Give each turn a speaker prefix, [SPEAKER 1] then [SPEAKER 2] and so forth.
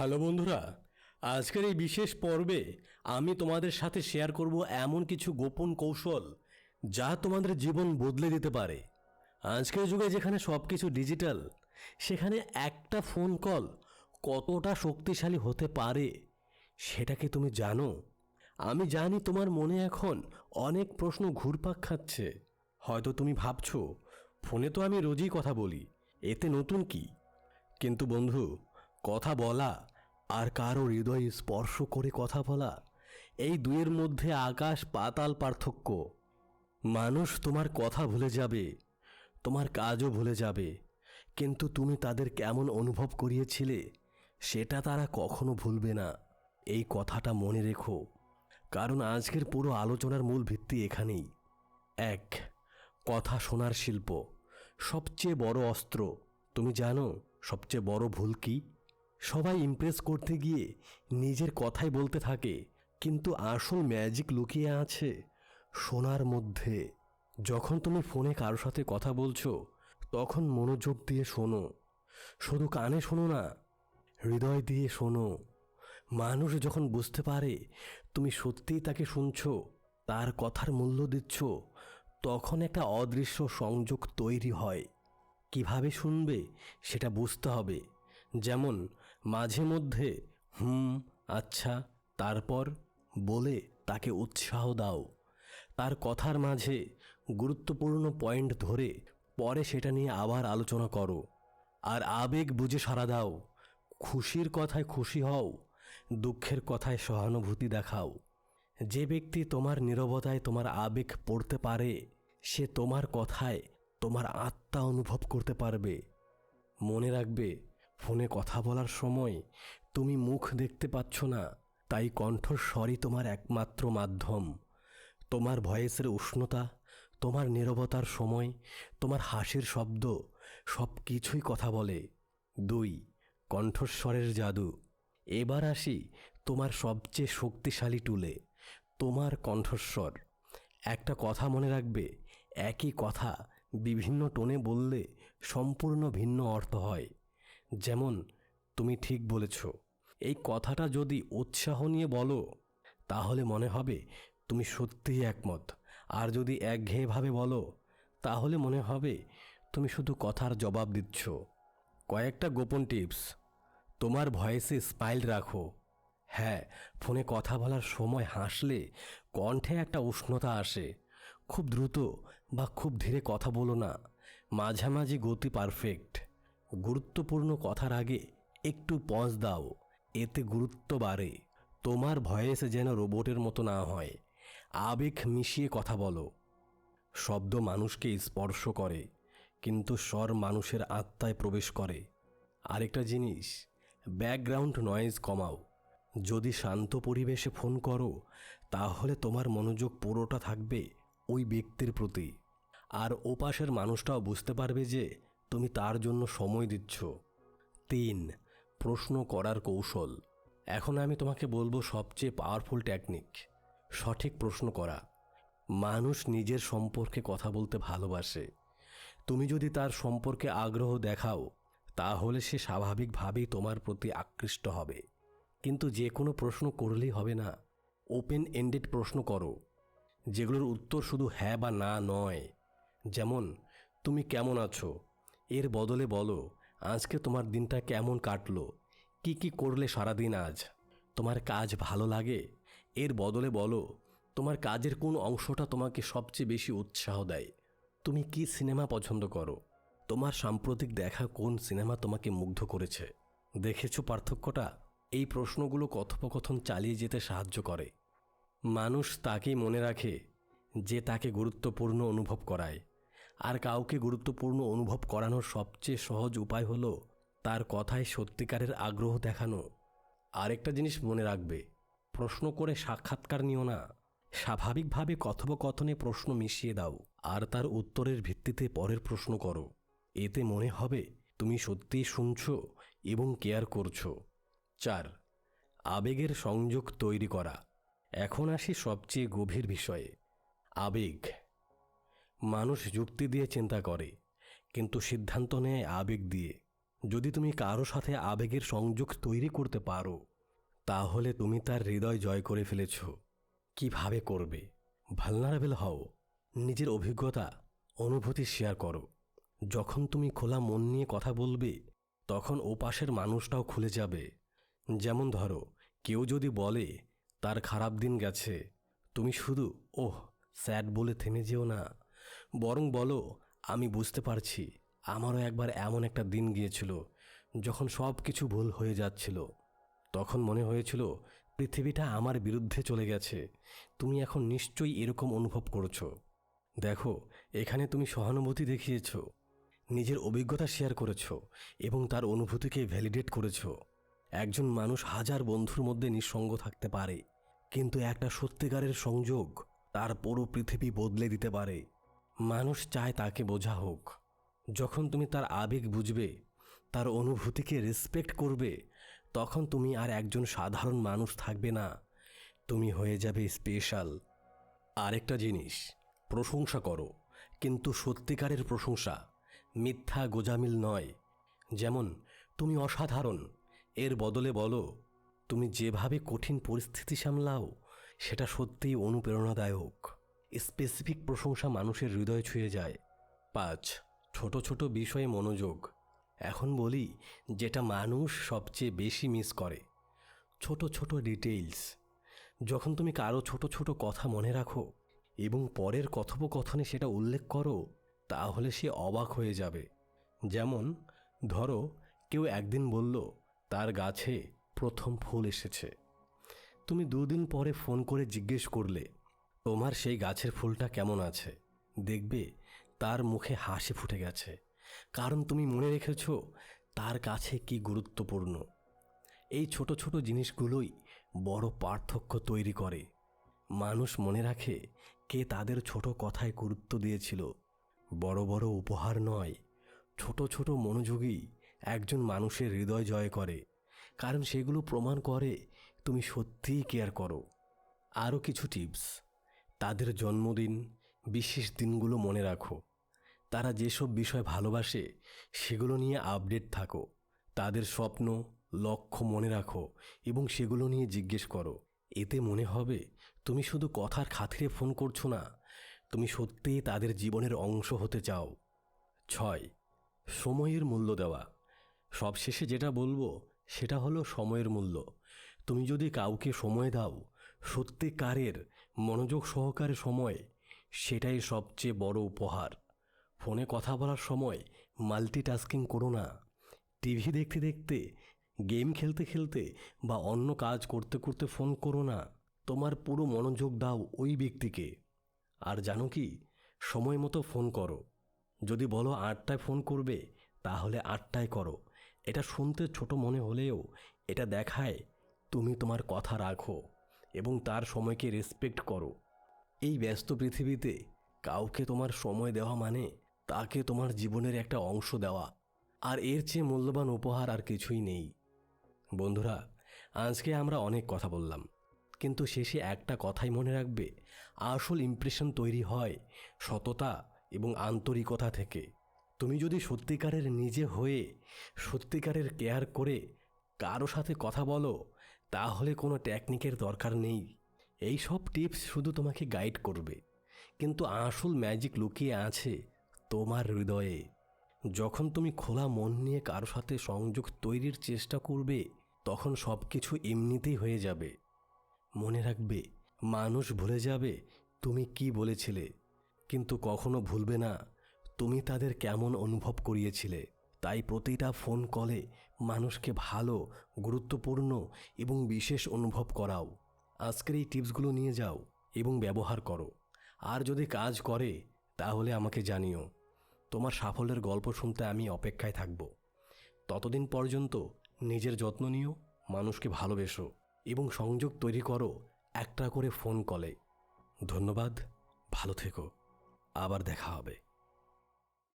[SPEAKER 1] Hello বন্ধুরা, আজকের এই বিশেষ পর্বে আমি তোমাদের সাথে শেয়ার করব এমন কিছু গোপন কৌশল যা তোমাদের জীবন বদলে দিতে পারে। আজকের যুগে যেখানে সব কিছু ডিজিটাল সেখানে একটা ফোন কল কতটা শক্তিশালী হতে পারে সেটা কি তুমি জানো? আমি জানি তোমার মনে এখন অনেক প্রশ্ন ঘুরপাক খাচ্ছে। হয়তো তুমি ভাবছ ফোনে তো আমি রোজই কথা বলি, এতে নতুন কি? কিন্তু বন্ধু, কথা বলা আর কারও হৃদয় স্পর্শ করে কথা বলা, এই দুয়ের মধ্যে আকাশ পাতাল পার্থক্য। মানুষ তোমার কথা ভুলে যাবে, তোমার কাজও ভুলে যাবে, কিন্তু তুমি তাদের কেমন অনুভব করিয়েছিলে, সেটা তারা কখনো ভুলবে না। এই কথাটা মনে রেখো, কারণ আজকের পুরো আলোচনার মূল ভিত্তি এখানেই। এক, কথা শোনার শিল্প। সবচেয়ে বড় অস্ত্র, তুমি জানো, সবচেয়ে বড় ভুল কি? সবাই ইমপ্রেস করতে গিয়ে নিজের কথাই বলতে থাকে, কিন্তু আসল ম্যাজিক লুকিয়ে আছে শোনার মধ্যে। যখন তুমি ফোনে কারও সাথে কথা বলছো, তখন মনোযোগ দিয়ে শোনো। শুধু কানে শোনো না, হৃদয় দিয়ে শোনো। মানুষ যখন বুঝতে পারে তুমি সত্যিই তাকে শুনছো, তার কথার মূল্য দিচ্ছ, তখন একটা অদৃশ্য সংযোগ তৈরি হয়। কীভাবে শুনবে সেটা বুঝতে হবে। যেমন মাঝে মধ্যে হুম আচ্ছা তারপর বলে তাকে উৎসাহ দাও। তার কথার মাঝে গুরুত্বপূর্ণ পয়েন্ট ধরে পরে সেটা নিয়ে আবার আলোচনা করো। আর আবেগ বুঝে সারা দাও। খুশির কথায় খুশি হও। দুঃখের কথায় সহানুভূতি দেখাও। যে ব্যক্তি তোমার নীরবতায় তোমার আবেগ পড়তে পারে, সে তোমার কথায় তোমার আত্মা অনুভব করতে পারবে। মনে রাখবে ফোনে কথা বলার সময় তুমি মুখ দেখতে পাচ্ছ না, তাই কণ্ঠস্বরই তোমার একমাত্র মাধ্যম। তোমার ভয়েসের উষ্ণতা, তোমার নীরবতার সময়, তোমার হাসির শব্দ সব কিছুই কথা বলে। দুই, কণ্ঠস্বরের জাদু। এবার আসি তোমার সবচেয়ে শক্তিশালী টুলে, তোমার কণ্ঠস্বর। একটা কথা মনে রাখবে, একই কথা বিভিন্ন টোনে বললে সম্পূর্ণ ভিন্ন অর্থ হয়। যেমন তুমি ঠিক বলেছ। এই কথাটা যদি উৎসাহ নিয়ে বলো, তাহলে মনে হবে তুমি সত্যিই একমত। আর যদি একঘেয়েভাবে বলো, তাহলে মনে হবে তুমি শুধু কথার জবাব দিচ্ছ। কয়েকটা গোপন টিপস। তোমার ভয়েসে স্মাইল রাখো। হ্যাঁ ফোনে কথা বলার সময় হাসলে কণ্ঠে একটা উষ্ণতা আসে। খুব দ্রুত বা খুব ধীরে কথা বলো না। মাঝামাঝি গতি পারফেক্ট গুরুত্বপূর্ণ কথার আগে একটু পজ দাও। এতে গুরুত্ব বাড়ে। তোমার ভয়েস যেন রোবটের মতো না হয়। আবেগ মিশিয়ে কথা বলো। শব্দ মানুষকে স্পর্শ করে, কিন্তু স্বর মানুষের আত্মায় প্রবেশ করে। আরেকটা জিনিস ব্যাকগ্রাউন্ড নয়েজ কমাও। যদি শান্ত পরিবেশে ফোন করো, তাহলে তোমার মনোযোগ পুরোটা থাকবে ওই ব্যক্তির প্রতি। আর ওপাশের মানুষটাও বুঝতে পারবে যে তুমি তার জন্য সময় দিচ্ছ। তিন, প্রশ্ন করার কৌশল। এখন আমি তোমাকে বলব সবচেয়ে পাওয়ারফুল টেকনিক সঠিক প্রশ্ন করা। মানুষ নিজের সম্পর্কে কথা বলতে ভালোবাসে। তুমি যদি তার সম্পর্কে আগ্রহ দেখাও, তাহলে সে স্বাভাবিকভাবেই তোমার প্রতি আকৃষ্ট হবে। কিন্তু যে কোনো প্রশ্ন করলেই হবে না। ওপেন এন্ডেড প্রশ্ন করো, যেগুলোর উত্তর শুধু হ্যাঁ বা না নয়। যেমন, তুমি কেমন আছো? এর বদলে বলো, আজকে তোমার দিনটা কেমন কাটলো? কি কি করলে সারাদিন আজ? তোমার কাজ ভালো লাগে? এর বদলে বলো, তোমার কাজের কোন অংশটা তোমাকে সবচেয়ে বেশি উৎসাহ দেয়? তুমি কি সিনেমা পছন্দ করো? তোমার সাম্প্রতিক দেখা কোন সিনেমা তোমাকে মুগ্ধ করেছে? দেখেছ পার্থক্যটা? এই প্রশ্নগুলো কথোপকথন চালিয়ে যেতে সাহায্য করে। মানুষ তাকেই মনে রাখে, যে তাকে গুরুত্বপূর্ণ অনুভব করায়। আর কাউকে গুরুত্বপূর্ণ অনুভব করানোর সবচেয়ে সহজ উপায় হলো তার কথায় সত্যিকারের আগ্রহ দেখানো। আরেকটা জিনিস মনে রাখবে, প্রশ্ন করে সাক্ষাৎকার নিও না। স্বাভাবিকভাবে কথোপকথনে প্রশ্ন মিশিয়ে দাও আর তার উত্তরের ভিত্তিতে পরের প্রশ্ন করো। এতে মনে হবে তুমি সত্যিই শুনছো এবং কেয়ার করছ। চার, আবেগের সংযোগ তৈরি করা। এখন আসি সবচেয়ে গভীর বিষয়ে। আবেগ মানুষ যুক্তি দিয়ে চিন্তা করে, কিন্তু সিদ্ধান্ত নেয় আবেগ দিয়ে। যদি তুমি কারও সাথে আবেগের সংযোগ তৈরি করতে পারো, তাহলে তুমি তার হৃদয় জয় করে ফেলেছ। কীভাবে করবে? ভালনারেবল হও। নিজের অভিজ্ঞতা, অনুভূতি শেয়ার করো। যখন তুমি খোলা মন নিয়ে কথা বলবে, তখন ওপাশের মানুষটাও খুলে যাবে। যেমন ধরো, কেউ যদি বলে, তার খারাপ দিন গেছে। তুমি শুধু, ওহ, স্যাড বলে থেমে যেও না। বরং বলো, আমি বুঝতে পারছি, আমারও একবার এমন একটা দিন গিয়েছিল, যখন সব কিছু ভুল হয়ে যাচ্ছিল। তখন মনে হয়েছিল, পৃথিবীটা আমার বিরুদ্ধে চলে গেছে, তুমি এখন নিশ্চয়ই এরকম অনুভব করছ। দেখো, এখানে তুমি সহানুভূতি দেখিয়েছ, নিজের অভিজ্ঞতা শেয়ার করেছ, এবং তার অনুভূতিকে ভ্যালিডেট করেছ। একজন মানুষ হাজার বন্ধুর মধ্যে নিঃসঙ্গ থাকতে পারে, কিন্তু একটা সত্যিকারের সংযোগ তার পুরো পৃথিবী বদলে দিতে পারে। মানুষ চায় তাকে বোঝা হোক। যখন তুমি তার আবেগ বুঝবে, তার অনুভূতিকে রেসপেক্ট করবে, তখন তুমি আর একজন সাধারণ মানুষ থাকবে না। তুমি হয়ে যাবে স্পেশাল আরেকটা জিনিস, প্রশংসা করো, কিন্তু সত্যিকারের প্রশংসা মিথ্যা গোজামিল নয়। যেমন, তুমি অসাধারণ, এর বদলে বলো, তুমি যেভাবে কঠিন পরিস্থিতি সামলাও, সেটা সত্যিই অনুপ্রেরণাদায়ক। স্পেসিফিক প্রশংসা মানুষের হৃদয় ছুঁয়ে যায়। পাঁচ, ছোট ছোট বিষয়ে মনোযোগ। এখন বলি, যেটা মানুষ সবচেয়ে বেশি মিস করে। ছোট ছোট ডিটেইলস যখন তুমি কারও ছোট ছোট কথা মনে রাখো এবং পরের কথোপকথনে সেটা উল্লেখ করো, তাহলে সে অবাক হয়ে যাবে। যেমন, ধরো, কেউ একদিন বলল, তার গাছে প্রথম ফুল এসেছে। তুমি দুদিন পরে ফোন করে জিজ্ঞেস করলে তোমার সেই গাছের ফুলটা কেমন আছে? দেখবে তার মুখে হাসি ফুটে গেছে। কারণ তুমি মনে রেখেছ তার কাছে কি গুরুত্বপূর্ণ। এই ছোট ছোট জিনিসগুলোই বড় পার্থক্য তৈরি করে। মানুষ মনে রাখে কে তাদের ছোট কথায় গুরুত্ব দিয়েছিল। বড় বড় উপহার নয়, ছোট ছোট মনোযোগী একজন মানুষের হৃদয় জয় করে। কারণ সেগুলো প্রমাণ করে তুমি সত্যিই কেয়ার করো। আরও কিছু টিপস তাদের জন্মদিন, বিশেষ দিনগুলো মনে রাখো। তারা যেসব বিষয় ভালোবাসে, সেগুলো নিয়ে আপডেট থাকো। তাদের স্বপ্ন, লক্ষ্য মনে রাখো এবং সেগুলো নিয়ে জিজ্ঞেস করো। এতে মনে হবে, তুমি শুধু কথার খাতিরে ফোন করছ না, তুমি সত্যিই তাদের জীবনের অংশ হতে চাও। ছয়, সময়ের মূল্য দেওয়া। সবশেষে যেটা বলব, সেটা হলো সময়ের মূল্য। তুমি যদি কাউকে সময় দাও, সত্যিকারের মনোযোগ সহকারে সময়, সেটাই সবচেয়ে বড় উপহার। ফোনে কথা বলার সময় মাল্টিটাস্কিং করো না। টিভি দেখতে দেখতে গেম খেলতে খেলতে বা অন্য কাজ করতে করতে ফোন করো না। তোমার পুরো মনোযোগ দাও ওই ব্যক্তিকে। আর জানো কি? সময় মতো ফোন করো। যদি বলো আটটায় ফোন করবে, তাহলে আটটায় করো। এটা শুনতে ছোট মনে হলেও এটা দেখায় তুমি তোমার কথা রাখো। এবং তার সময়কে রেসপেক্ট করো। এই ব্যস্ত পৃথিবীতে কাউকে তোমার সময় দেওয়া মানে তাকে তোমার জীবনের একটা অংশ দেওয়া। আর এর চেয়ে মূল্যবান উপহার আর কিছুই নেই। বন্ধুরা, আজকে আমরা অনেক কথা বললাম, কিন্তু শেষে একটা কথাই মনে রাখবে, আসল ইমপ্রেশন তৈরি হয় সততা এবং আন্তরিকতা থেকে। তুমি যদি সত্যিকারের নিজে হয়ে সত্যিকারের কেয়ার করে কারও সাথে কথা বলো, তাহলে কোনো টেকনিকের দরকার নেই। এই সব টিপস শুধু তোমাকে গাইড করবে। কিন্তু আসল ম্যাজিক লুকিয়ে আছে তোমার হৃদয়ে। যখন তুমি খোলা মন নিয়ে কারও সাথে সংযোগ তৈরির চেষ্টা করবে, তখন সব কিছু এমনিতেই হয়ে যাবে। মনে রাখবে, মানুষ ভুলে যাবে তুমি কি বলেছিলে। কিন্তু কখনো ভুলবে না, তুমি তাদের কেমন অনুভব করিয়েছিলে। তাই প্রতিটা ফোন কলে মানুষকে ভালো, গুরুত্বপূর্ণ এবং বিশেষ অনুভব করাও। আজকের এই টিপসগুলো নিয়ে যাও এবং ব্যবহার করো। আর যদি কাজ করে, তাহলে আমাকে জানিও। তোমার সাফল্যের গল্প শুনতে আমি অপেক্ষায় থাকব। ততদিন পর্যন্ত নিজের যত্ন নিও, মানুষকে ভালোবেসো এবং সংযোগ তৈরি করো একটা করে ফোন কলে ধন্যবাদ, ভালো থেকো। আবার দেখা হবে।